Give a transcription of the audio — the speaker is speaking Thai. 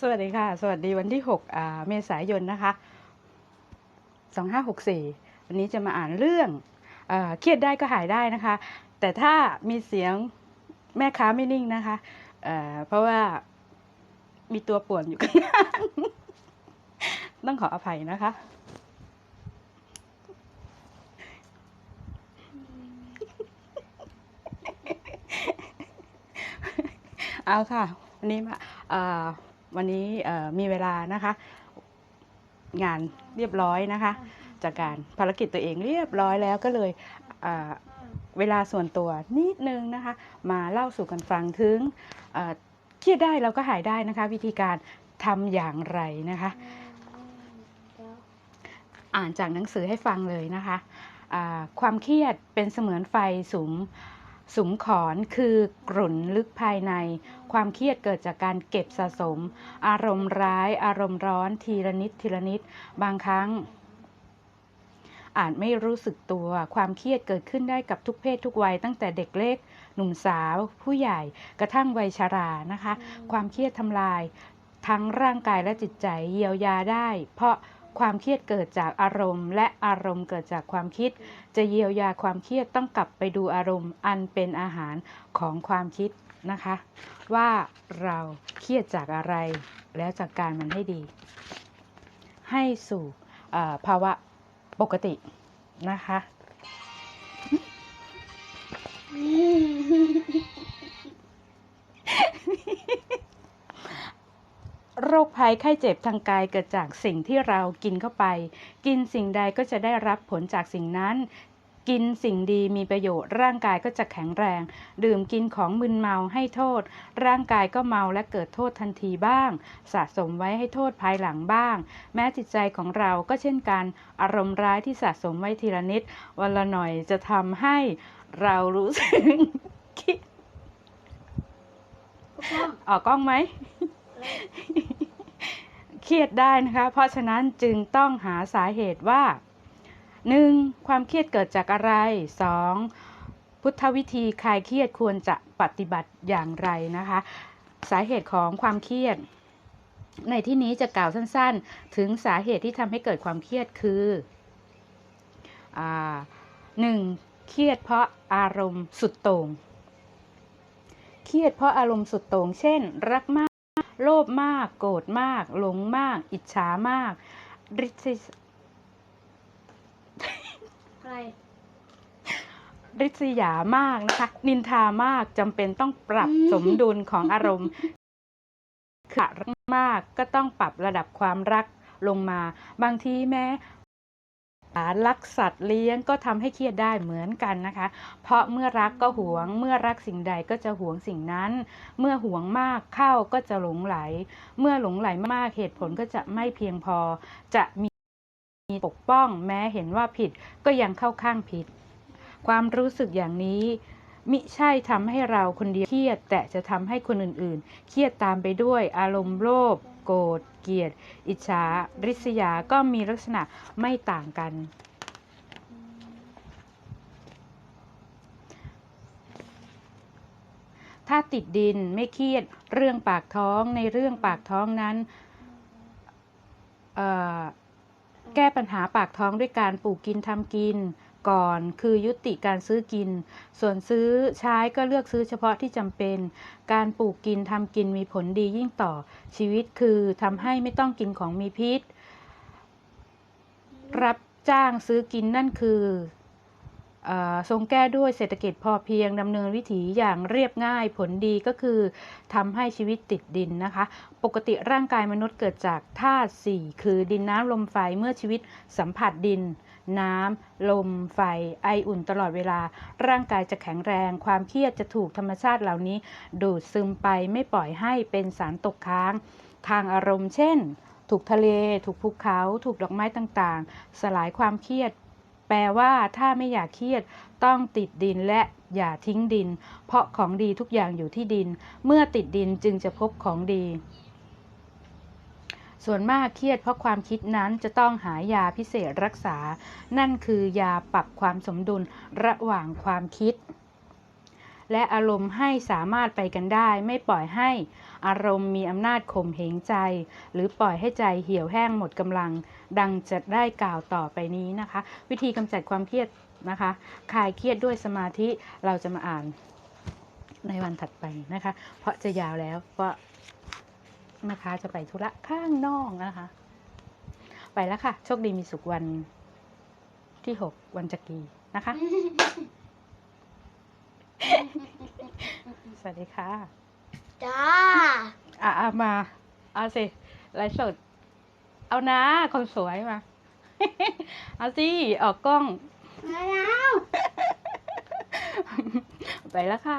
สวัสดีค่ะ สวัสดีวันที่6อ่าเมษายนนะคะ2564 วันนี้จะมาอ่านเรื่องอเครียดได้ก็หายได้นะคะ แต่ถ้ามีเสียงแม่ค้าไม่นิ่งนะคะเอเพราะว่ามีตัวป่วนอยู่ข้างล่างต้องขออภัยนะคะ เอาค่ะ วันนี้มาวันนี้มีเวลานะคะ งานเรียบร้อยนะคะ จากการภารกิจตัวเองเรียบร้อยแล้วก็เลยเเวลาส่วนตัวนิดนึงนะคะ มาเล่าสู่กันฟังถึงเครียดได้เราก็หายได้นะคะ วิธีการทำอย่างไรนะคะ อ่านจากหนังสือให้ฟังเลยนะคะความเครียดเป็นเสมือนไฟสุม สุมขอนคือกรุ่นลึกภายใน ความเครียดเกิดจากการเก็บสะสม อารมณ์ร้าย อารมณ์ร้อนทีละนิดทีละนิด บางครั้ง อาจไม่รู้สึกตัว ความเครียดเกิดขึ้นได้กับทุกเพศทุกวัยตั้งแต่เด็กเล็ก หนุ่มสาว ผู้ใหญ่กระทั่งวัยชรานะคะ ความเครียดทำลาย ทั้งร่างกายและจิตใจเยียวยาได้ เพราะ ความเครียดเกิดจากอารมณ์ และอารมณ์เกิดจากความคิด จะเยียวยาความเครียดต้องกลับไปดูอารมณ์ อันเป็นอาหารของความคิดนะคะ ว่าเราเครียดจากอะไร แล้วจัดกการมันให้ดี ให้สู่ภาวะปกตินะคะ โรคภัยไข้เจ็บทางกายเกิดจากสิ่งที่เรากินเข้าไป กินสิ่งใดก็จะได้รับผลจากสิ่งนั้น กินสิ่งดีมีประโยชน์ ร่างกายก็จะแข็งแรง ดื่มกินของมึนเมาให้โทษ ร่างกายก็เมาและเกิดโทษทันทีบ้าง สะสมไว้ให้โทษภายหลังบ้าง แม้จิตใจของเราก็เช่นกันอารมณ์ร้ายที่สะสมไว้ทีละนิด วันละหน่อยจะทำให้เรารู้สึกคิดออกกล้องไหม เครียดได้นะคะ เพราะฉะนั้นจึงต้องหาสาเหตุว่า 1. ความเครียดเกิดจากอะไร 2. พุทธวิธีคลายเครียดควรจะปฏิบัติอย่างไรนะคะ สาเหตุของความเครียด ในที่นี้จะกล่าวสั้นๆ ถึงสาเหตุที่ทำให้เกิดความเครียดคืออาหนึ่งเครียดเพราะอารมณ์สุดโต่งเครียดเพราะอารมณ์สุดโต่งเช่น รักมาก โลภมาก โกรธมาก หลงมาก อิจฉามากริษยใครริษยามากนะคะ นินทามากจำเป็นต้องปรับสมดุลของอารมณ์ค่ะรักมากก็ต้องปรับระดับความรักลงมา บางทีแม้ รักสัตว์เลี้ยงก็ทำให้เครียดได้เหมือนกันนะคะ เพราะเมื่อรักก็หวง เมื่อรักสิ่งใดก็จะหวงสิ่งนั้น เมื่อหวงมากเข้าก็จะหลงไหล เมื่อหลงไหลมากเหตุผลก็จะไม่เพียงพอ จะมีปกป้องแม้เห็นว่าผิดก็ยังเข้าข้างผิด ความรู้สึกอย่างนี้มิใช่ทำให้เราคนเดียวเครียด แต่จะทำให้คนอื่นๆ เครียดตามไปด้วยอารมณ์โลภ กรธ เกลียด อิจฉา ริษยา ก็มีลักษณะไม่ต่างกัน ถ้าติดดินไม่เครียดเรื่องปากท้องในเรื่องปากท้องนั้นแก้ปัญหาปากท้องด้วยการปลูกกินทำกิน ก่อนคือยุติการซื้อกิน ส่วนซื้อใช้ก็เลือกซื้อเฉพาะที่จำเป็น การปลูกกินทำกินมีผลดียิ่งต่อ ชีวิตคือทำให้ไม่ต้องกินของมีพิษ รับจ้างซื้อกินนั่นคือ ทรงแก้ด้วยเศรษฐกิจพอเพียงดำเนินวิถีอย่างเรียบง่ายผลดีก็คือทำให้ชีวิตติดดินนะคะ ปกติร่างกายมนุษย์เกิดจากธาตุสี่คือดินน้ำลมไฟเมื่อชีวิตสัมผัสดิน น้ำ ลม ไฟ ไออุ่นตลอดเวลา ร่างกายจะแข็งแรง ความเครียดจะถูกธรรมชาติเหล่านี้ ดูดซึมไปไม่ปล่อยให้เป็นสารตกค้าง ทางอารมณ์เช่น ถูกทะเล ถูกภูเขา ถูกดอกไม้ต่างๆ สลายความเครียด แปลว่าถ้าไม่อยากเครียดต้องติดดินและอย่าทิ้งดิน เพราะของดีทุกอย่างอยู่ที่ดิน เมื่อติดดินจึงจะพบของดี ส่วนมากเครียดเพราะความคิดนั้นจะต้องหายาพิเศษรักษา นั่นคือยาปรับความสมดุลระหว่างความคิด และอารมณ์ให้สามารถไปกันได้ ไม่ปล่อยให้อารมณ์มีอำนาจข่มเหงใจ หรือปล่อยให้ใจเหี่ยวแห้งหมดกำลัง ดังจะได้กล่าวต่อไปนี้นะคะ วิธีกำจัดความเครียดนะคะคลายเครียดด้วยสมาธิเราจะมาอ่านในวันถัดไปนะคะ เพราะจะยาวแล้วเพราะนะคะจะไปธุระข้างนอกนะคะ ไปแล้วค่ะ โชคดีมีสุขวันที่ 6 วันจักรีนะคะ สวัสดีค่ะ จ้า อะอะมาเอาสิไลฟ์สด เอานะคนสวยมา เอาสิออกกล้อง มาแล้ว ไปแล้วค่ะ